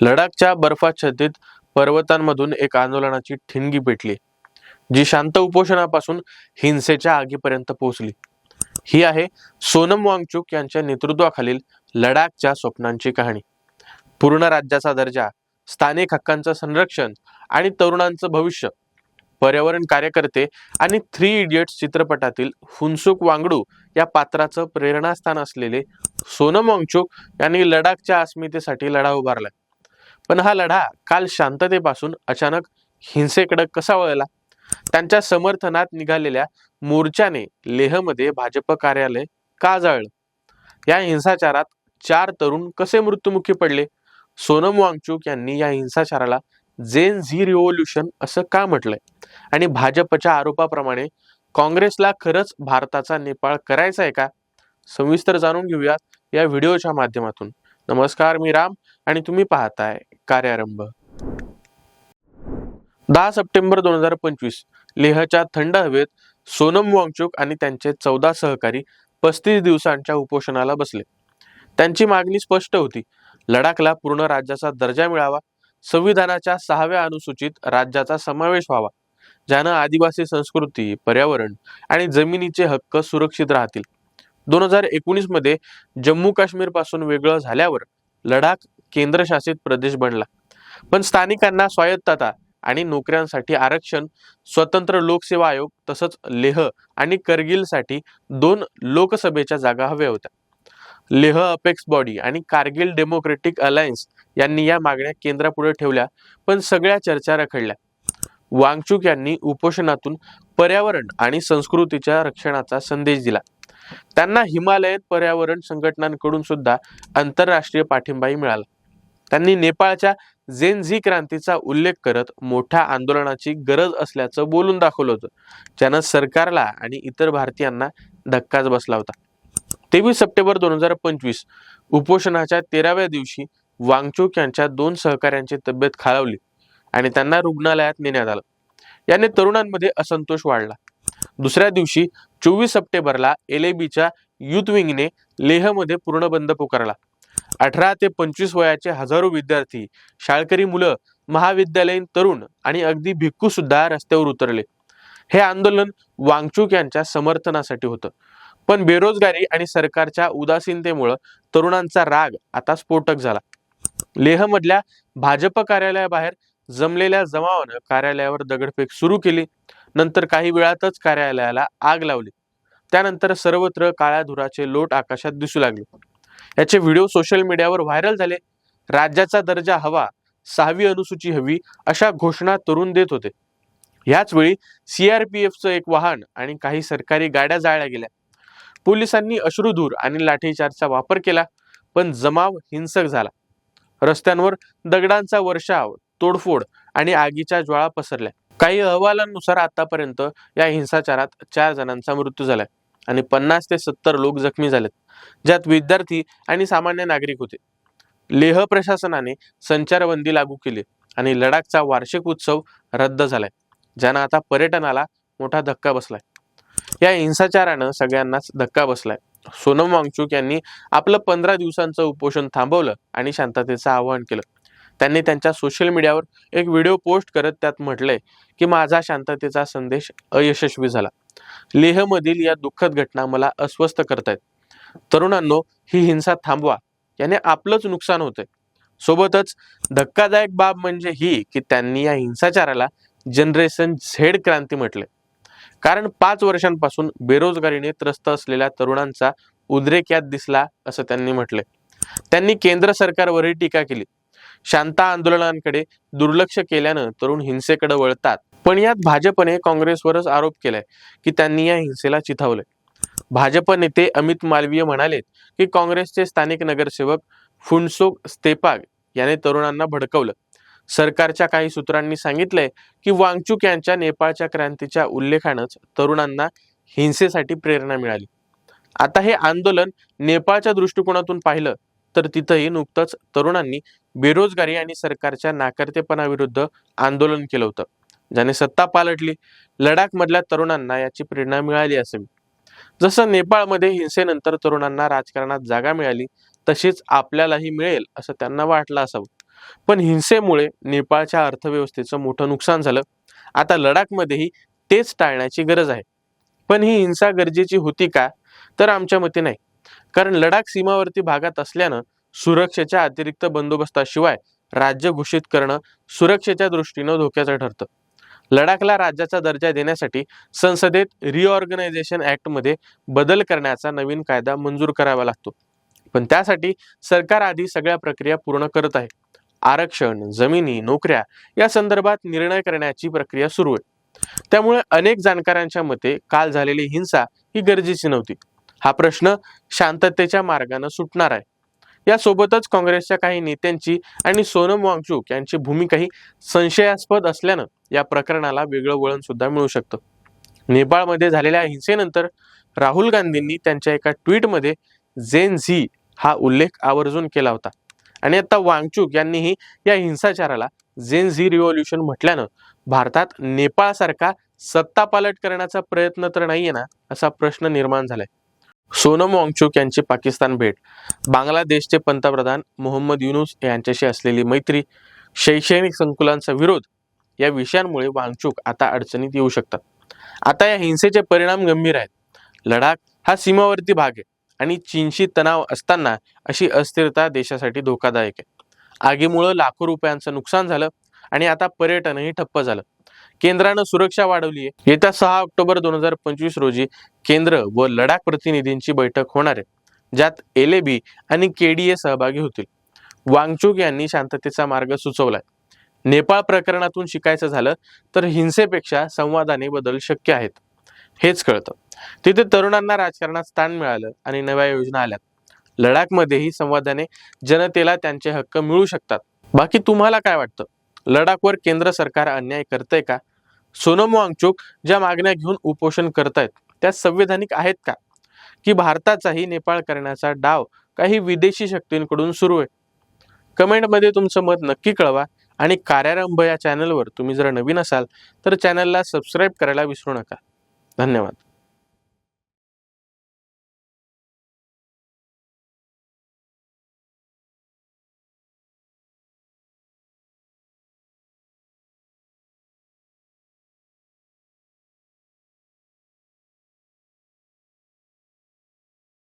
लडाखच्या बर्फाच्छादित पर्वतांमधून एक आंदोलनाची ठिणगी पेटली जी शांत उपोषणापासून हिंसेच्या आगीपर्यंत पोहोचली. ही आहे सोनम वांगचुक यांच्या नेतृत्वाखालील लडाखच्या स्वप्नांची कहाणी. पूर्ण राज्याचा दर्जा स्थानिक हक्कांचं संरक्षण आणि तरुणांचं भविष्य पर्यावरण कार्यकर्ते आणि थ्री इडियट्स चित्रपटातील हुनसुक वांगडू या पात्राचं प्रेरणास्थान असलेले सोनम वांगचुक यांनी लडाखच्या अस्मितेसाठी लढा उभारला. पण हा लढा काल शांततेपासून अचानक हिंसेकडे कसा वळला? त्यांच्या समर्थनात निघालेल्या मोर्चाने लेहमध्ये भाजप कार्यालय का जाळलं? या हिंसाचारात चार तरुण कसे मृत्युमुखी पडले? सोनम वांगचूक यांनी या हिंसाचाराला जेन झी रिव्होल्युशन असं का म्हटलंय? आणि भाजपच्या आरोपाप्रमाणे काँग्रेसला खरंच भारताचा नेपाळ करायचा आहे का? सविस्तर जाणून घेऊयात या व्हिडिओच्या माध्यमातून. नमस्कार मी राम आणि तुम्ही पाहताय कार्यारंभ. दहा सप्टेंबर दोन हजार पंचवीस लेहच्या थंड हवेत सोनम वांगचुक आणि त्यांचे चौदा सहकारी पस्तीस दिवसांच्या उपोषणाला बसले. त्यांची मागणी स्पष्ट होती लडाखला पूर्ण राज्याचा दर्जा मिळावा संविधानाच्या सहाव्या अनुसूचित राज्याचा समावेश व्हावा ज्यानं आदिवासी संस्कृती पर्यावरण आणि जमिनीचे हक्क सुरक्षित राहतील. दोन हजार एकोणीसमध्ये जम्मू काश्मीरपासून वेगळं झाल्यावर लडाख केंद्रशासित प्रदेश बनला. पण स्थानिकांना स्वायत्तता आणि नोकऱ्यांसाठी आरक्षण स्वतंत्र लोकसेवा आयोग तसंच लेह आणि करगिलसाठी दोन लोकसभेच्या जागा हव्या होत्या. लेह अपेक्स बॉडी आणि कारगिल डेमोक्रेटिक अलायन्स यांनी या मागण्या केंद्रापुढे ठेवल्या पण सगळ्या चर्चा रखडल्या. वांगचुक यांनी उपोषणातून पर्यावरण आणि संस्कृतीच्या रक्षणाचा संदेश दिला. त्यांना हिमालयन पर्यावरण संघटनांकडून सुद्धा आंतरराष्ट्रीय पाठिंबाही मिळाला. त्यांनी नेपाळच्या झेनझी क्रांतीचा उल्लेख करत मोठ्या आंदोलनाची गरज असल्याचं बोलून दाखवलं होतं. ज्यानं सरकारला आणि इतर भारतीयांना धक्काच बसला होता. तेवीस सप्टेंबर दोन हजार पंचवीस उपोषणाच्या तेराव्या दिवशी वांगचुक यांच्या दोन सहकाऱ्यांची तब्येत खालावली आणि त्यांना रुग्णालयात नेण्यात आलं. याने तरुणांमध्ये असंतोष वाढला. दुसऱ्या दिवशी चोवीस सप्टेंबरला एलएबीच्या युथ विंगने लेहमध्ये पूर्ण बंद पुकारला. अठरा ते पंचवीस वयाचे हजारो विद्यार्थी शाळकरी मुलं महाविद्यालयीन तरुण आणि अगदी भिक्खू सुद्धा रस्त्यावर उतरले. हे आंदोलन वांगचूक यांच्या समर्थनासाठी होतं. पण बेरोजगारी आणि सरकारच्या उदासीनतेमुळं तरुणांचा राग आता स्फोटक झाला. लेहमधल्या भाजप कार्यालयाबाहेर जमलेल्या जमावानं कार्यालयावर दगडफेक सुरू केली. नंतर काही वेळातच कार्यालयाला आग लावली. त्यानंतर सर्वत्र काळ्या धुराचे लोट आकाशात दिसू लागले. याचे व्हिडिओ सोशल मीडियावर व्हायरल झाले. राज्याचा दर्जा हवा सहावी अनुसूची हवी अशा घोषणा तरुण देत होते. ह्याच वेळी सीआरपीएफचं एक वाहन आणि काही सरकारी गाड्या जाळल्या गेल्या. पोलिसांनी अश्रुधूर आणि लाठीचार्जचा वापर केला पण जमाव हिंसक झाला. रस्त्यांवर दगडांचा वर्षाव तोडफोड आणि आगीच्या ज्वाळा पसरल्या. काही अहवालांनुसार आतापर्यंत या हिंसाचारात चार जणांचा मृत्यू झालाय. आणि पन्नास ते सत्तर लोक जखमी झालेत ज्यात विद्यार्थी आणि सामान्य नागरिक होते. लेह प्रशासनाने संचारबंदी लागू केली आणि लडाखचा वार्षिक उत्सव रद्द झालाय ज्यानं आता पर्यटनाला मोठा धक्का बसलाय. या हिंसाचारानं सगळ्यांनाच धक्का बसलाय. सोनम वांगचुक यांनी आपलं पंधरा दिवसांचं उपोषण थांबवलं आणि शांततेचं आवाहन केलं. त्यांनी त्यांच्या सोशल मीडियावर एक व्हिडिओ पोस्ट करत त्यात म्हटलंय की माझा शांततेचा संदेश अयशस्वी झाला. लेहमधील या दुःखद घटना मला अस्वस्थ करतायत. तरुणांनो ही हिंसा थांबवा. याने आपलंच नुकसान होतंय. सोबतच धक्कादायक बाब म्हणजे ही की त्यांनी या हिंसाचाराला जनरेशन झेड क्रांती म्हटले कारण पाच वर्षांपासून बेरोजगारीने त्रस्त असलेल्या तरुणांचा उद्रेक यात दिसला असं त्यांनी म्हटले त्यांनी केंद्र सरकारवरही टीका केली. शांता आंदोलनांकडे दुर्लक्ष केल्यानं तरुण हिंसेकडे वळतात. पण यात भाजपने काँग्रेसवरच आरोप केलाय की त्यांनी या हिंसेला चिथावलंय. भाजप नेते अमित मालवीय म्हणाले की काँग्रेसचे स्थानिक नगरसेवक फुनसोक स्तेपाग याने तरुणांना भडकवलं. सरकारच्या काही सूत्रांनी सांगितलंय की वांगचुक यांच्या नेपाळच्या क्रांतीच्या उल्लेखानंच तरुणांना हिंसेसाठी प्रेरणा मिळाली. आता हे आंदोलन नेपाळच्या दृष्टिकोनातून पाहिलं तर तिथंही नुकतंच तरुणांनी बेरोजगारी आणि सरकारच्या नाकर्तेपणाविरुद्ध आंदोलन केलं होतं. ज्याने सत्ता पालटली लडाखमधल्या तरुणांना याची प्रेरणा मिळाली असावी जसं नेपाळमध्ये हिंसेनंतर तरुणांना राजकारणात जागा मिळाली तशीच आपल्यालाही मिळेल असं त्यांना वाटलं असावं. पण हिंसेमुळे नेपाळच्या अर्थव्यवस्थेचं मोठं नुकसान झालं. आता लडाखमध्येही तेच टाळण्याची गरज आहे. पण ही हिंसा गरजेची होती का? तर आमच्या मते नाही. कारण लडाख सीमावर्ती भागात असल्यानं सुरक्षेच्या अतिरिक्त बंदोबस्ताशिवाय राज्य घोषित करणं सुरक्षेच्या दृष्टीनं धोक्याचं ठरतं. लडाखला राज्याचा दर्जा देण्यासाठी संसदेत रिऑर्गनायझेशन ऍक्टमध्ये बदल करण्याचा नवीन कायदा मंजूर करावा लागतो. पण त्यासाठी सरकार आधी सगळ्या प्रक्रिया पूर्ण करत आहे. आरक्षण जमिनी नोकऱ्या या संदर्भात निर्णय करण्याची प्रक्रिया सुरू आहे. त्यामुळे अनेक जाणकारांच्या मते काल झालेली हिंसा ही गरजेची नव्हती. हा प्रश्न शांततेच्या मार्गाने सुटणार आहे. यासोबतच काँग्रेसच्या काही नेत्यांची आणि सोनम वांगचूक यांची भूमिकाही संशयास्पद असल्यानं या प्रकरणाला वेगळं वळण सुद्धा मिळू शकतं. नेपाळमध्ये झालेल्या हिंसेनंतर राहुल गांधींनी त्यांच्या एका ट्विटमध्ये झेन झी हा उल्लेख आवर्जून केला होता. आणि आता वांगचूक यांनीही या हिंसाचाराला झेन झी रिव्हॉल्युशन म्हटल्यानं भारतात नेपाळसारखा सत्ता पालट करण्याचा प्रयत्न तर नाहीये ना असा प्रश्न निर्माण झालाय. सोनम वांगचूक यांची पाकिस्तान भेट. बांगलादेशचे पंतप्रधान मोहम्मद युनुस यांच्याशी असलेली मैत्री शैक्षणिक संकुलांचा विरोध या विषयांमुळे वांगचूक आता अडचणीत येऊ शकतात. आता या हिंसेचे परिणाम गंभीर आहेत. लडाख हा सीमावर्ती भाग आहे आणि चीनशी तणाव असताना अशी अस्थिरता देशासाठी धोकादायक आहे. आगीमुळं लाखो रुपयांचं नुकसान झालं आणि आता पर्यटनही ठप्प झालं. केंद्रानं सुरक्षा वाढवली आहे. येत्या सहा ऑक्टोबर दोन हजार पंचवीस रोजी केंद्र व लडाख प्रतिनिधींची बैठक होणार आहे ज्यात एल बी आणि केडीए सहभागी होतील. वांगचूक यांनी शांततेचा मार्ग सुचवलाय. नेपाळ प्रकरणातून शिकायचं झालं तर हिंसेपेक्षा संवादाने बदल शक्य आहेत. हेच कळतं. तिथे तरुणांना राजकारणात स्थान मिळालं आणि नव्या योजना आल्या. लडाखमध्येही संवादाने जनतेला त्यांचे हक्क मिळू शकतात. बाकी तुम्हाला काय वाटतं? लडाखवर केंद्र सरकार अन्याय करतंय का? सोनम वांगचूक ज्या मागण्या घेऊन उपोषण करतायत त्या संवैधानिक आहेत का? की भारताचाही नेपाळ करण्याचा डाव काही विदेशी शक्तींकडून सुरू आहे? कमेंटमध्ये तुमचं मत नक्की कळवा आणि कार्यारंभ या चॅनलवर तुम्ही जर नवीन असाल तर चॅनलला सबस्क्राईब करायला विसरू नका. धन्यवाद.